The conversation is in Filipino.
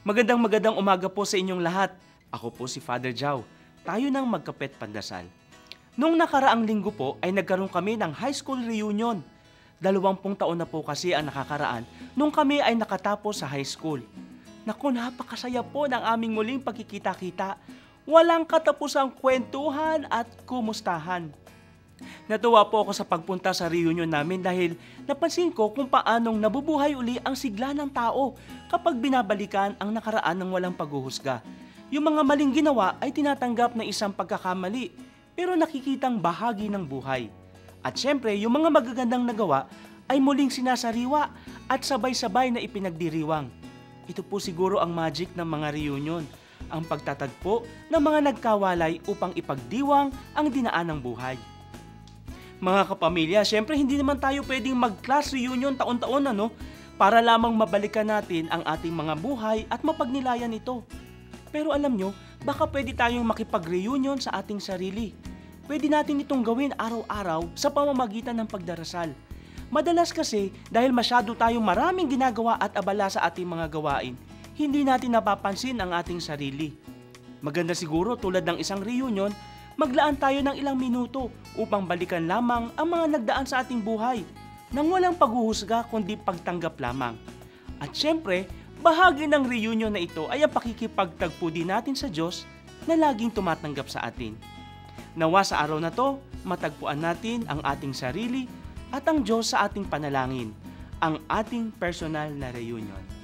Magandang magandang umaga po sa inyong lahat. Ako po si Father Jao. Tayo ng magkapet pandasal. Nung nakaraang linggo po ay nagkaroon kami ng high school reunion. Dalawampung taon na po kasi ang nakakaraan nung kami ay nakatapos sa high school. Naku, napakasaya po ng aming muling pagkikita-kita. Walang katapusang kwentuhan at kumustahan. Natuwa po ako sa pagpunta sa reunion namin dahil napansin ko kung paanong nabubuhay uli ang sigla ng tao kapag binabalikan ang nakaraan ng walang paghuhusga. Yung mga maling ginawa ay tinatanggap na isang pagkakamali pero nakikitang bahagi ng buhay. At syempre, yung mga magagandang nagawa ay muling sinasariwa at sabay-sabay na ipinagdiriwang. Ito po siguro ang magic ng mga reunion, ang pagtatagpo ng mga nagkawalay upang ipagdiwang ang dinaan ng buhay. Mga kapamilya, syempre hindi naman tayo pwedeng mag-class reunion taon-taon ano, para lamang mabalikan natin ang ating mga buhay at mapagnilayan ito. Pero alam nyo, baka pwede tayong makipag-reunion sa ating sarili. Pwede natin itong gawin araw-araw sa pamamagitan ng pagdarasal. Madalas kasi, dahil masyado tayong maraming ginagawa at abala sa ating mga gawain, hindi natin napapansin ang ating sarili. Maganda siguro tulad ng isang reunion, maglaan tayo ng ilang minuto upang balikan lamang ang mga nagdaan sa ating buhay nang walang paghuhusga kundi pagtanggap lamang. At syempre, bahagi ng reunion na ito ay ang pakikipagtagpo din natin sa Diyos na laging tumatanggap sa atin. Nawa sa araw na to, matagpuan natin ang ating sarili at ang Diyos sa ating panalangin, ang ating personal na reunion.